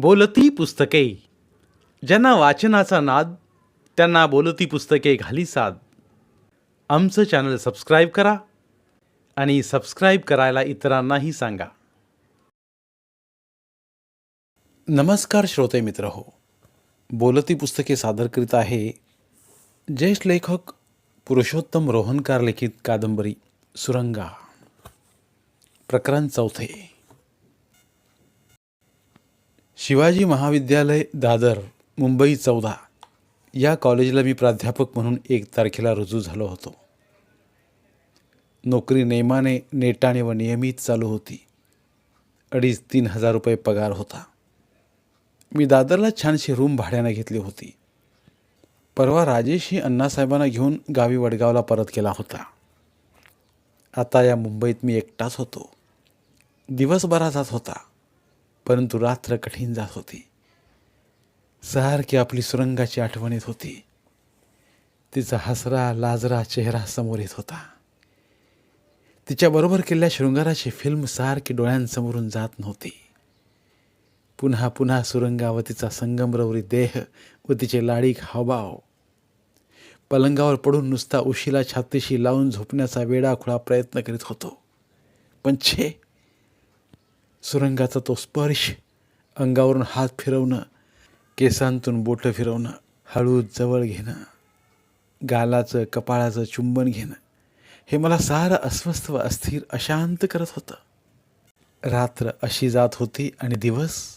बोलती पुस्तके. ज्यांना वाचनाचा नाद त्यांना बोलती पुस्तके घाली साद. आमचं चॅनल सबस्क्राईब करा आणि सबस्क्राईब करायला इतरांनाही सांगा. नमस्कार श्रोते मित्र हो. बोलती पुस्तके सादर करीत आहे ज्येष्ठ लेखक पुरुषोत्तम रोहनकार लिखित कादंबरी सुरंगा. प्रकरण चौथे. शिवाजी महाविद्यालय दादर मुंबई चौदा या कॉलेजला मी प्राध्यापक म्हणून एक तारखेला रुजू झालो होतो. नोकरी नेमाने नेटाने व नियमित चालू होती. अडीच तीन हजार रुपये पगार होता. मी दादरला छानशी रूम भाड्यानं घेतली होती. परवा राजेश ही अण्णासाहेबांना घेऊन गावी वडगावला परत केला होता. आता या मुंबईत मी एकटाच होतो. दिवसभराचाच होता. परंतु रात्र कठीण जात होती. सारखी आपली सुरंगाची आठवण येत होती. तिचा हसरा लाजरा चेहरा समोर येत होता. तिच्याबरोबर केलेल्या शृंगाराची फिल्म सारखी डोळ्यांसमोरून जात नव्हती. पुन्हा पुन्हा सुरंगा व तिचा संगमरवरी देह व तिचे लाडीक हावभाव. पलंगावर पडून नुसता उशीला छातीशी लावून झोपण्याचा वेडाखुळा प्रयत्न करीत होतो. पण छे सुरंगाचा तो स्पर्श अंगावरून हात फिरवणं केसांतून बोटं फिरवणं हळू जवळ घेणं गालाचं कपाळाचं चुंबन घेणं हे मला सारं अस्वस्थ व अस्थिर अशांत करत होतं. रात्र अशी जात होती आणि दिवस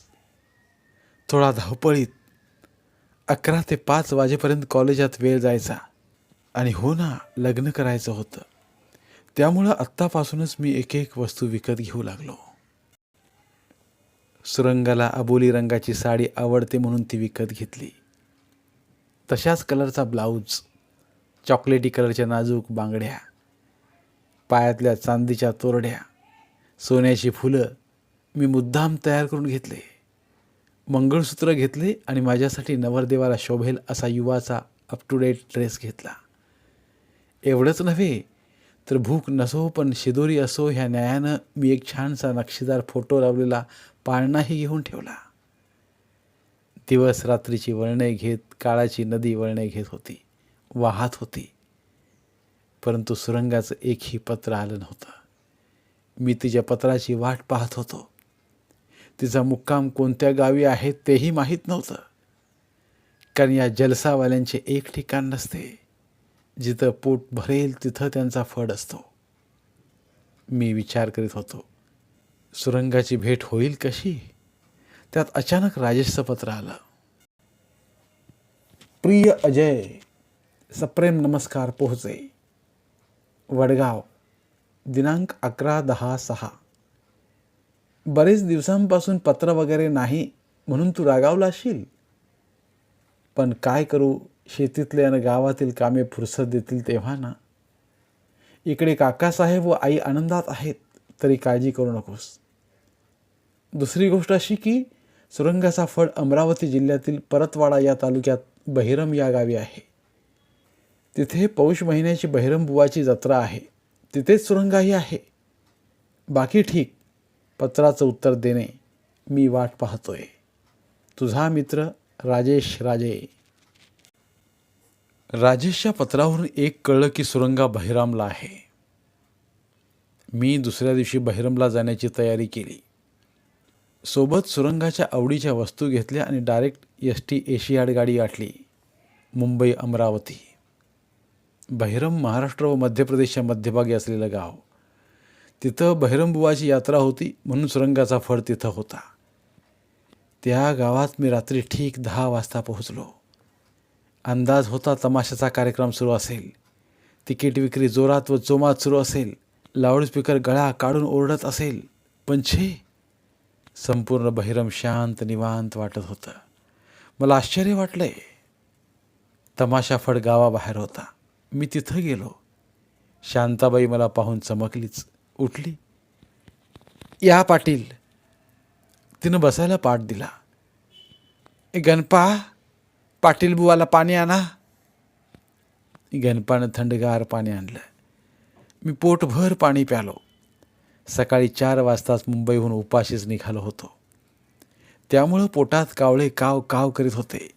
थोडा धावपळीत. अकरा ते पाच वाजेपर्यंत कॉलेजात वेळ जायचा आणि हो ना लग्न करायचं होतं. त्यामुळं आत्तापासूनच मी एक एक वस्तू विकत घेऊ लागलो. सुरंगाला अबोली रंगाची साडी आवडते म्हणून ती विकत घेतली. तशाच कलरचा ब्लाऊज चॉकलेटी कलरच्या नाजूक बांगड्या पायातल्या चांदीच्या तोरड्या सोन्याची फुलं मी मुद्दाम तयार करून घेतले. मंगळसूत्र घेतले आणि माझ्यासाठी नवरदेवाला शोभेल असा युवाचा अप टू डेट ड्रेस घेतला. एवढंच नव्हे तर भूक नसो पण शिदोरी असो ह्या न्यायानं मी एक छानसा नक्षीदार फोटो लावलेला पाळणाही घेऊन ठेवला. दिवस रात्रीची वळणे घेत काळाची नदी वळणे घेत होती वाहत होती. परंतु सुरंगाचं एकही पत्र आलं नव्हतं. मी तिच्या पत्राची वाट पाहत होतो. तिचा मुक्काम कोणत्या गावी आहे तेही माहीत नव्हतं. कारण या जलसावाल्यांचे एक ठिकाण नसते जिथं पोट भरेल तिथं त्यांचा फड असतो. मी विचार करीत होतो. सुरंगाची भेट होईल कशी? त्यात अचानक राजेशचं पत्र आलं. प्रिय अजय सप्रेम नमस्कार पोहोचे. वडगाव दिनांक अकरा दहा सहा. बरेच दिवसांपासून पत्र वगैरे नाही म्हणून तू रागावला असशील? पण काय करू शेतीतले आणि गावातील कामे फुरसत देतील तेव्हा ना. इकडे काकासाहेब व आई आनंदात आहेत तरी काळजी करू नकोस. दुसरी गोष्ट अशी की सुरंगाचा फळ अमरावती जिल्ह्यातील परतवाडा या तालुक्यात बहिरम या गावी आहे. तिथे पौष महिन्याची बहिरम बुवाची जत्रा आहे. तिथेच सुरंगाही आहे. बाकी ठीक पत्राचं उत्तर देणे मी वाट पाहतोय. तुझा मित्र राजेश राजे. राजेशच्या पत्रावरून एक कळलं की सुरंगा बहिरामला आहे. मी दुसऱ्या दिवशी बहिरमला जाण्याची तयारी केली. सोबत सुरंगाच्या आवडीच्या वस्तू घेतल्या आणि डायरेक्ट एस टी एशियाड गाडी गाठली. मुंबई अमरावती. बहिरम महाराष्ट्र व मध्य प्रदेशच्या मध्यभागी असलेलं गाव. तिथं बहिरमबुवाची यात्रा होती म्हणून सुरंगाचा फळ तिथं होता. त्या गावात मी रात्री ठीक दहा वाजता पोहोचलो. अंदाज होता तमाशाचा कार्यक्रम सुरू असेल. तिकीट विक्री जोरात व जोमात सुरू असेल. लाऊडस्पीकर गळा काढून ओरडत असेल. पण छे संपूर्ण बहिरम शांत निवांत वाटत होतं. मला आश्चर्य वाटलंय. तमाशा फड गावाबाहेर होता. मी तिथं गेलो. शांताबाई मला पाहून चमकलीच. उठली. या पाटील. तिनं बसायला पाठ दिला. ए गणपा पाटील बुवाला पाणी आणा. गणपानं थंडगार पाणी आणलं. मी पोटभर पाणी प्यालो. सकाळी चार वाजताच मुंबईहून उपाशीच निघालो होतो. त्यामुळं पोटात कावळे काव काव करीत होते.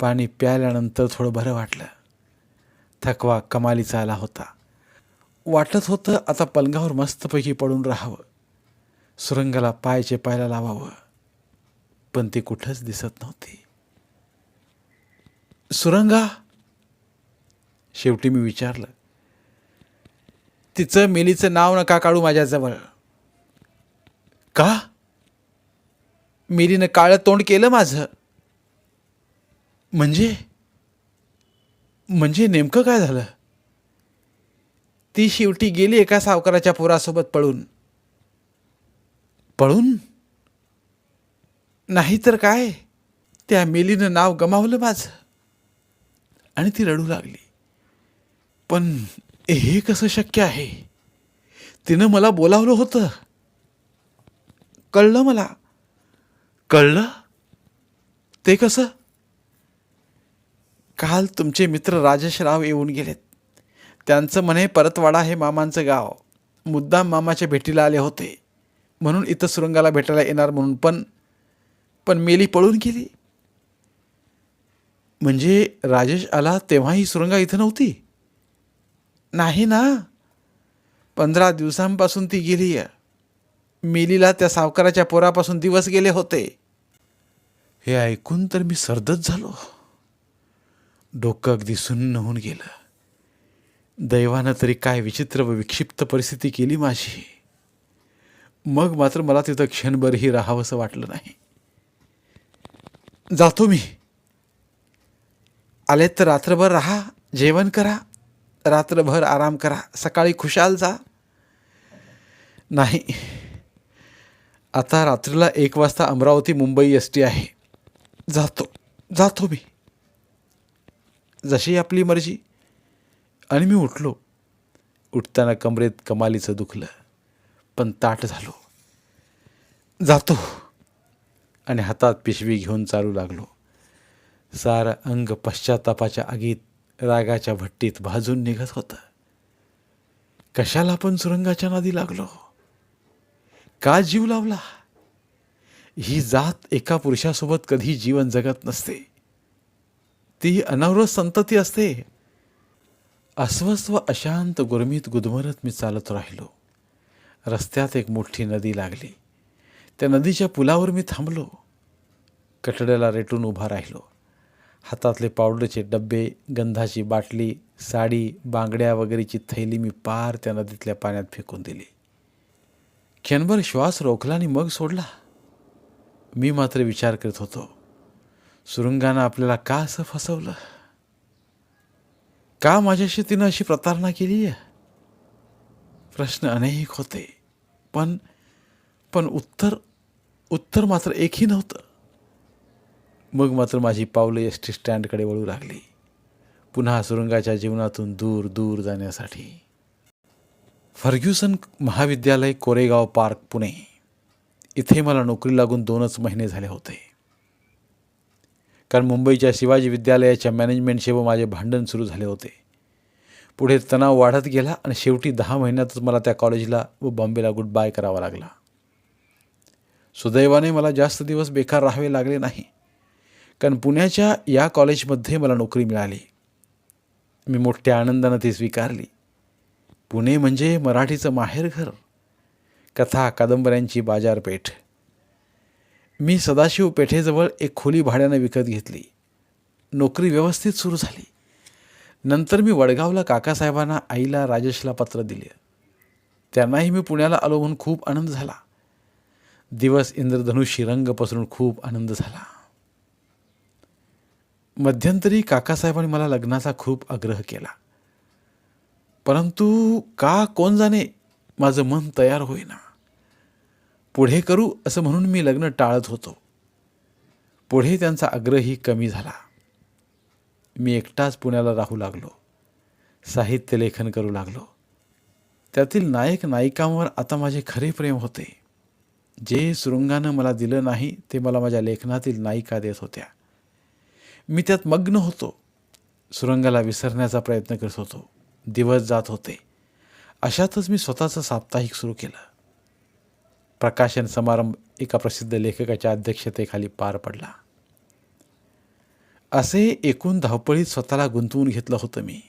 पाणी प्यायल्यानंतर थोडं बरं वाटलं. थकवा कमालीचा आला होता. वाटत होतं आता पलंगावर मस्तपैकी पडून राहावं. सुरंगाला पाय चेपायला लावावं. पण ती कुठंच दिसत नव्हती. सुरंगा! शेवटी मी विचारलं तिचं मिलीचं नाव नका काढू माझ्याजवळ. का? मिलीनं काळं तोंड केलं माझं. म्हणजे? म्हणजे नेमकं काय झालं? ती शेवटी गेली एका सावकाराच्या पोरासोबत पळून. पळून? नाहीतर काय? त्या मेलीनं नाव गमावलं माझं. आणि ती रडू लागली. पण हे कसं शक्य आहे? तिनं मला बोलावलं होतं. कळलं मला. कळलं? ते कसं? काल तुमचे मित्र राजेशराव येऊन गेलेत. त्यांचं म्हणे परतवाडा हे मामांचं गाव. मुद्दाम मामाच्या भेटीला आले होते. म्हणून इथं सुरंगाला भेटायला येणार म्हणून. पण पण मेली पळून गेली. म्हणजे राजेश आला तेव्हाही सुरंगा इथं नव्हती? नाही ना. पंधरा दिवसांपासून ती गेली आहे. मिलीला त्या सावकाराच्या पोरापासून दिवस गेले होते. हे ऐकून तर मी सर्दच झालो. डोकं अगदी सुन्न होऊन गेलं. दैवानं तरी काय विचित्र व विक्षिप्त परिस्थिती केली माझी. मग मात्र मला तिथं क्षणभरही राहावंसं वाटलं नाही. जातो मी. आले तर रात्रभर राहा जेवण करा. रात्रभर आराम करा. सकाळी खुशाल जा. नाही. आता रात्रीला एक वाजता अमरावती मुंबई एस टी आहे. जातो. जातो मी. जशी आपली मर्जी. आणि मी उठलो. उठताना कमरेत कमालीचं दुखलं. पण ताट झालो. जातो. आणि हातात पिशवी घेऊन चालू लागलो. सारं अंग पश्चातापाच्या आगीत रागाच्या भट्टीत भाजून निघत होतं. कशाला आपण सुरंगाच्या नादी लागलो? का जीव लावला? ही जात एका पुरुषासोबत कधी जीवन जगत नसते. ती अनावृत संतती असते. अस्वस्थ व अशांत गुरमीत गुदमरत मी चालत राहिलो. रस्त्यात एक मोठी नदी लागली. त्या नदीच्या पुलावर मी थांबलो. कटड्याला रेटून उभा राहिलो. हातातले पावडरचे डब्बे गंधाची बाटली साडी बांगड्या वगैरेची थैली मी पार त्या नदीतल्या पाण्यात फेकून दिली. क्षणभर श्वास रोखला आणि मग सोडला. मी मात्र विचार करत होतो सुरुंगानं आपल्याला का असं फसवलं? का माझ्याशी तिनं अशी प्रतारणा केली आहे? प्रश्न अनेक होते पण पण उत्तर उत्तर मात्र एकही नव्हतं. मग मात्र माझी पावलं एस टी स्टँडकडे वळू लागली. पुन्हा सुरुंगाच्या जीवनातून दूर दूर जाण्यासाठी. फर्ग्युसन महाविद्यालय कोरेगाव पार्क पुणे. इथे मला नोकरी लागून दोनच महिने झाले होते. कारण मुंबईच्या शिवाजी विद्यालयाच्या मॅनेजमेंटशी व माझे भांडण सुरू झाले होते. पुढे तणाव वाढत गेला आणि शेवटी दहा महिन्यातच मला त्या कॉलेजला व बॉम्बेला गुड बाय करावा लागला. सुदैवाने मला जास्त दिवस बेकार राहावे लागले नाही. कारण पुण्याच्या या कॉलेजमध्ये मला नोकरी मिळाली. मी मोठ्या आनंदानं ती स्वीकारली. पुणे म्हणजे मराठीचं माहेरघर कथा कादंबऱ्यांची बाजारपेठ. मी सदाशिव पेठेजवळ एक खोली भाड्यानं विकत घेतली. नोकरी व्यवस्थित सुरू झाली. नंतर मी वडगावला काकासाहेबांना आईला राजेशला पत्र दिले. त्यांनाही मी पुण्याला आलो म्हणून खूप आनंद झाला. दिवस इंद्रधनुषी रंग पसरून खूप आनंद झाला. मध्यंतरी काकासाहेबांनी मला लग्नाचा खूप आग्रह केला. परंतु का कोण जाणे माझं मन तयार होईना. पुढे करू असं म्हणून मी लग्न टाळत होतो. पुढे त्यांचा आग्रही कमी झाला. मी एकटाच पुण्याला राहू लागलो. साहित्य लेखन करू लागलो. त्यातील नायक नायिकांवर आता माझे खरे प्रेम होते. जे सुरुंगानं मला दिलं नाही ते मला माझ्या लेखनातील नायिका देत होत्या. मी त्यात मग्न होतो. सुरंगाला विसरण्याचा प्रयत्न करत होतो. दिवस जात होते. अशातच मी स्वतःचं साप्ताहिक सुरू केलं. प्रकाशन समारंभ एका प्रसिद्ध लेखकाच्या अध्यक्षतेखाली पार पडला. असे एकूण धावपळीत स्वतःला गुंतवून घेतलं होतं मी.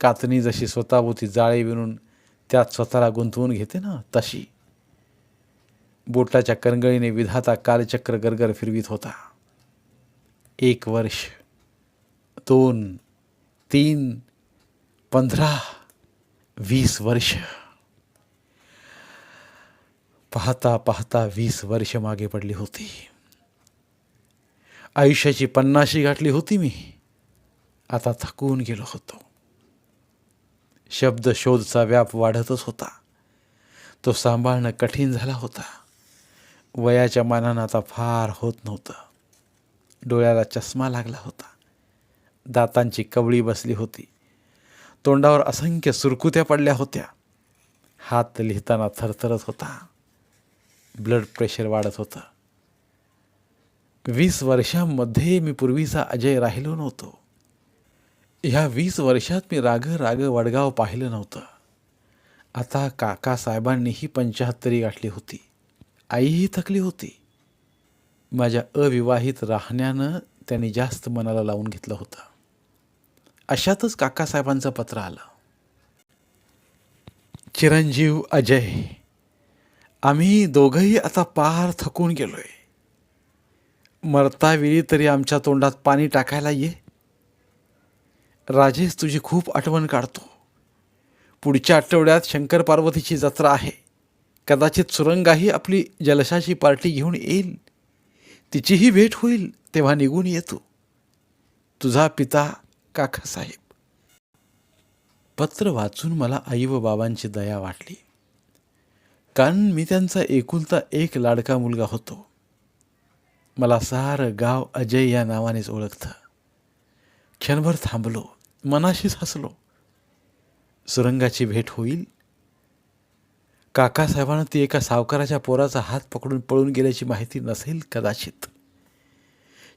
कातणी जशी स्वतःभोवती जाळे विणून त्यात स्वतःला गुंतवून घेते ना तशी. बोटाच्या करंगळीने विधाता कालचक्र गरगर फिरवीत होता. एक वर्ष दोन तीन पंधरा वीस वर्ष. पाहता पाहता वीस वर्ष मागे पडली होती. आयुष्याची पन्नाशी गाठली होती मी. आता थकून गेलो होतो. शब्द शोधचा व्याप वाढतच होता. तो सांभाळणं कठीण झाला होता. वयाच्या मानानं आता फार होत नव्हतं. डोळ्याला चष्मा लागला होता. दातांची कवळी बसली होती. तोंडावर असंख्य सुरकुत्या पडल्या होत्या. हात लिहिताना थरथरत होता. ब्लड प्रेशर वाढत होतं. वीस वर्षांमध्ये मी पूर्वीचा अजय राहिलो नव्हतो. ह्या वीस वर्षात मी राग राग वडगाव पाहिलं नव्हतं. आता काकासाहेबांनीही पंचाहत्तरी गाठली होती. आईही थकली होती. माझ्या अविवाहित राहण्यानं त्यांनी जास्त मनाला लावून घेतलं होतं. अशातच काकासाहेबांचं पत्र आलं. चिरंजीव अजय आम्ही दोघंही आता पार थकून गेलोय. मरतावेळी तरी आमच्या तोंडात पाणी टाकायला ये. राजेश तुझी खूप आठवण काढतो. पुढच्या आठवड्यात शंकर पार्वतीची जत्रा आहे. कदाचित सुरंगाही आपली जलशाची पार्टी घेऊन येईल. तिचीही भेट होईल तेव्हा निघून येतो. तुझा पिता काकासाहेब पत्र वाचून मला आई व बाबांची दया वाटली. कारण मी त्यांचा एकुलता एक लाडका मुलगा होतो. मला सारं गाव अजय या नावानेच ओळखतं. क्षणभर थांबलो मनाशीच हसलो. सुरंगाची भेट होईल काकासाहेबांना ती एका सावकाराच्या पोराचा हात पकडून पळून गेल्याची माहिती नसेल कदाचित.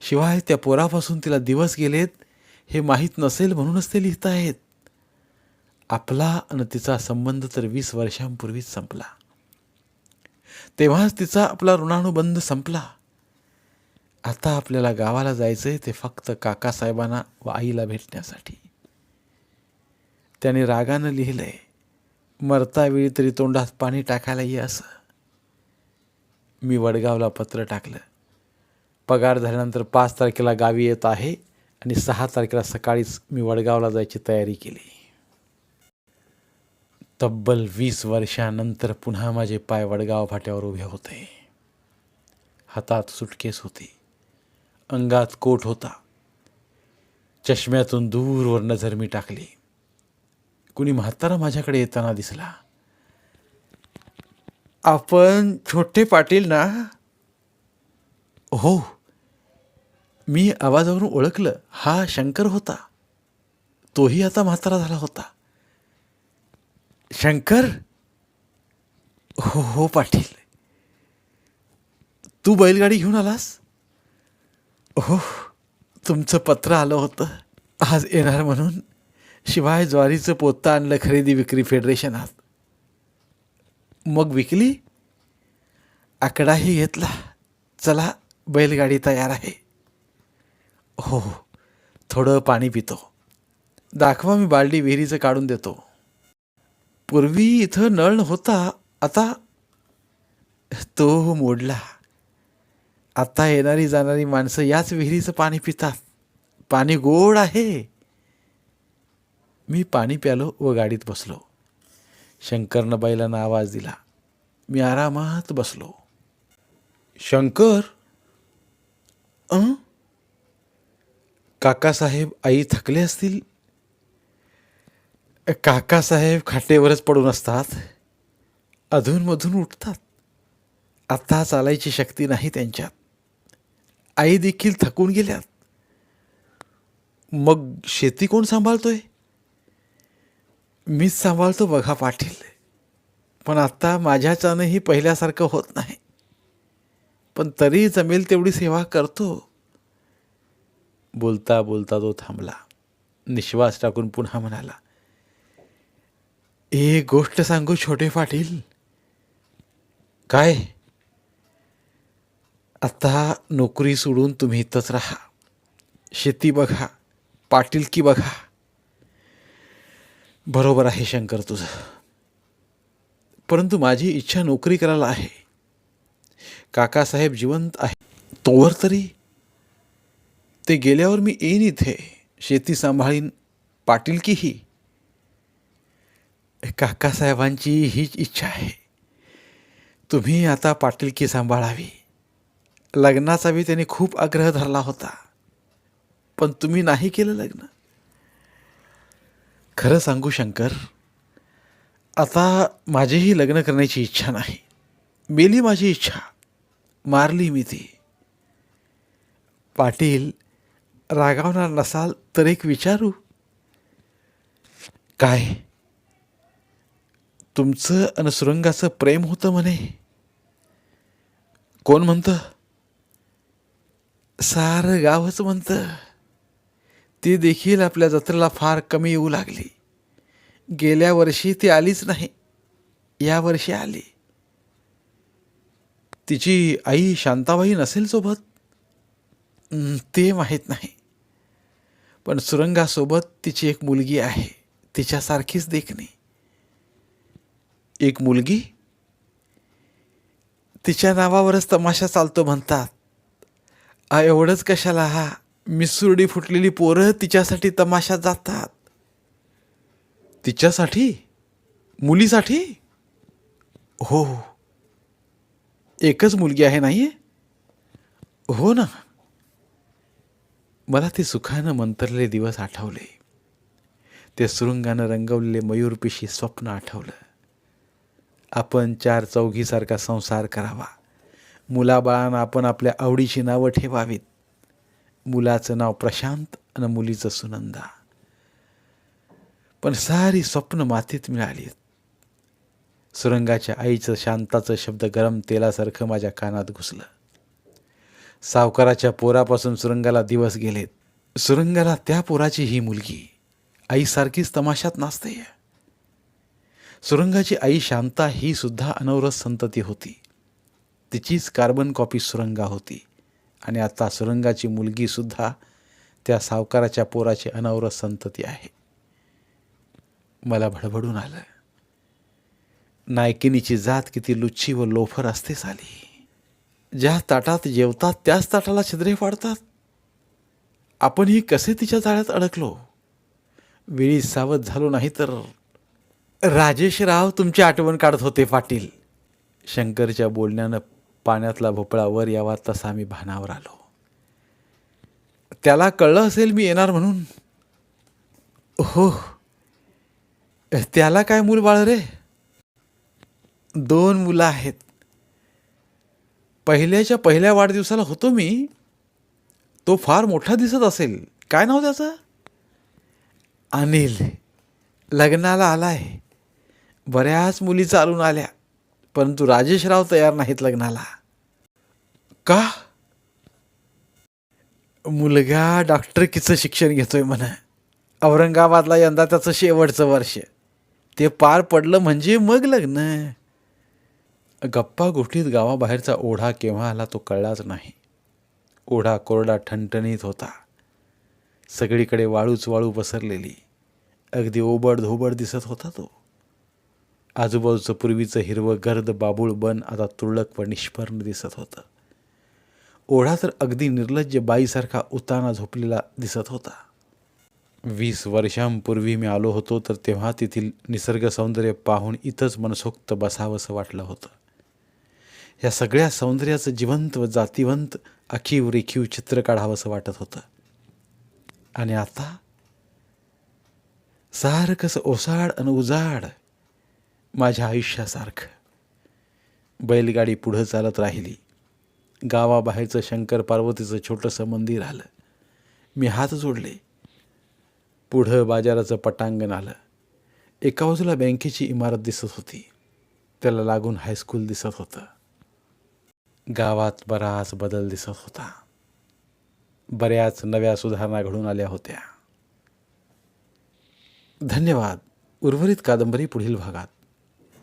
शिवाय त्या पोरापासून तिला दिवस गेलेत हे माहीत नसेल म्हणूनच ते लिहित आहेत आपला आणि तिचा संबंध तर वीस वर्षांपूर्वीच संपला. तेव्हाच तिचा आपला ऋणानुबंध संपला. आता आपल्याला गावाला जायचंय ते फक्त काकासाहेबांना व आईला भेटण्यासाठी. त्याने रागानं लिहिलंय मरतावेळी तरी तोंडात पाणी टाकायला ये असं. मी वडगावला पत्र टाकलं. पगार झाल्यानंतर पाच तारखेला गावी येत आहे आणि सहा तारखेला सकाळीच मी वडगावला जायची तयारी केली. तब्बल वीस वर्षानंतर पुन्हा माझे पाय वडगाव फाट्यावर उभे होते. हातात सुटकेस होती. अंगात कोट होता. चष्म्यातून दूरवर नजर मी टाकली. कुणी म्हातारा माझ्याकडे येताना दिसला. आपण छोटे पाटील ना? हो. मी आवाजावरून ओळखलं. हा शंकर होता. तोही आता म्हातारा झाला होता. शंकर? हो हो पाटील. तू बैलगाडी घेऊन आलास? हो. तुमचं पत्र आलं होतं. आज येणार म्हणून. शिवाय ज्वारीचं पोतं आणलं खरेदी विक्री फेडरेशनात. मग विकली? आकडाही घेतला. चला बैलगाडी तयार आहे. हो हो थोडं पाणी पितो. दाखवा मी बालडी विहिरीचं काढून देतो. पूर्वी इथं नळ होता आता तो मोडला. आता येणारी जाणारी माणसं याच विहिरीचं पाणी पितात. पाणी गोड आहे. मी पाणी प्यालो व गाडीत बसलो. शंकरनं बैलांना आवाज दिला. मी आरामात बसलो. शंकर? अं? काकासाहेब आई थकले असतील? काकासाहेब खाटेवरच पडून असतात. अधूनमधून उठतात. आता चालायची शक्ती नाही त्यांच्यात. आई देखील थकून गेल्यात. मग शेती कोण सांभाळतोय? मीच सांभाळतो बघा पाटील. पण आत्ता माझ्याच्यानंही पहिल्यासारखं होत नाही. पण तरी जमेल तेवढी सेवा करतो. बोलता बोलता तो थांबला. निश्वास टाकून पुन्हा म्हणाला एक गोष्ट सांगू छोटे पाटील. काय? आता नोकरी सोडून तुम्ही इथंच राहा. शेती बघा पाटील की बघा. बरोबर आहे शंकर तुझं. परंतु माझी इच्छा नोकरी करायला आहे. काकासाहेब जिवंत आहे. तोवर तरी ते गेल्यावर मी येईन इथे. शेती सांभाळीन पाटीलकीही काकासाहेबांची हीच इच्छा आहे. तुम्ही आता पाटीलकी सांभाळावी. लग्नाचा बी त्याने खूप आग्रह धरला होता. पण तुम्ही नाही केलं लग्न. खरं सांगू शंकर आता माझीही लग्न करण्याची इच्छा नाही. मेली माझी इच्छा मारली मी ती. पाटील रागावणार नसाल तर एक विचारू. काय? तुमचं आणि सुरंगाचं प्रेम होतं म्हणे. कोण म्हणतं? सारं गावच म्हणतं. ती देखील आपल्या जत्रेला फार कमी येऊ लागली. गेल्या वर्षी ती आलीच नाही. या वर्षी आली. तिची आई शांताबाई नसेल सोबत? ते माहीत नाही. पण सुरंगासोबत तिची एक मुलगी आहे. तिच्यासारखीच देखणी. एक मुलगी? तिच्या नावावरच तमाशा चालतो म्हणतात. एवढंच कशाला हा? मिसुरडी फुटलेली पोरं तिच्यासाठी तमाशा जातात. तिच्यासाठी? मुलीसाठी? हो, हो. एकच मुलगी आहे नाही हो ना. मला ते सुखानं मंतरले दिवस आठवले. ते सुरुंगानं रंगवलेले मयूरपिशी स्वप्न आठवलं. आपण चार चौघीसारखा संसार करावा. मुलाबाळांना आपण आपल्या आवडीची नावं ठेवावीत. मुलाचं नाव प्रशांत आणि मुलीचं सुनंदा. पण सारी स्वप्न मातीत मिळालीत सुरंगाच्या आईचं शांताचं शब्द गरम तेलासारखं माझ्या कानात घुसलं. सावकाराच्या पोरापासून सुरंगाला दिवस गेलेत. सुरंगाला त्या पोराची ही मुलगी आईसारखीच तमाशात नाचते सुरंगाची आई शांता ही सुद्धा अनवरस संतती होती. तिचीच कार्बन कॉपी सुरंगा होती. आणि आता सुरंगाची मुलगीसुद्धा त्या सावकाराच्या पोराची अनवरस संतती आहे. मला भडभडून आलं. नायकिनीची जात किती लुच्छी व लोफर असते साली. ज्या ताटात जेवतात त्याच ताटाला छिद्रे पाडतात आपणही कसे तिच्या जाळ्यात अडकलो? वेळी सावध झालो नाही तर राजेशराव तुमची आठवण काढत होते पाटील. शंकरच्या बोलण्यानं पाण्यातला भोपळा वर यावा तसा मी भानावर आलो. त्याला कळलं असेल मी येणार म्हणून. हो त्याला काय मूल बाळ रे? दोन मुलं आहेत. पहिल्याच्या पहिल्या वाढदिवसाला होतो मी. तो फार मोठा दिसत असेल. काय नाव त्याचं? अनिल. लग्नाला आलाय. बऱ्याच मुली चालून आल्या. परंतु राजेशराव तयार नाहीत लग्नाला. का? मुलगा डॉक्टरकीचं शिक्षण घेतोय म्हणा. औरंगाबादला यंदा त्याचं शेवटचं वर्ष. ते पार पडलं म्हणजे मग लग्न. गप्पा गोष्टीत गावाबाहेरचा ओढा केव्हा आला तो कळलाच नाही. ओढा कोरडा ठणठणीत होता. सगळीकडे वाळूच वाळू पसरलेली. अगदी ओबड धोबड दिसत होता तो. आजूबाजूचं पूर्वीचं हिरवं गर्द बाबूळ बन आता तुरळक व निष्पर्ण दिसत होतं. ओढा तर अगदी निर्लज्ज बाईसारखा उताना झोपलेला दिसत होता. वीस वर्षांपूर्वी मी आलो होतो तर तेव्हा तेथील निसर्ग सौंदर्य पाहून इथंच मनसोक्त बसावंसं वाटलं होतं. या सगळ्या सौंदर्याचं जिवंत व जातिवंत अखीव रेखीव चित्र काढावंसं वाटत होतं. आणि आता सारखंसं ओसाड आणि उजाड माझ्या आयुष्यासारखं. बैलगाडी पुढं चालत राहिली. गावाबाहेरचं शंकर पार्वतीचं छोटंसं मंदिर आलं. मी हात जोडले. पुढं बाजाराचं पटांगण आलं. एका बाजूला बँकेची इमारत दिसत होती. त्याला लागून हायस्कूल दिसत होतं. गावात बराच बदल दिसत होता. बऱ्याच नव्या सुधारणा घडून आल्या होत्या. धन्यवाद. उर्वरित कादंबरी पुढील भागात.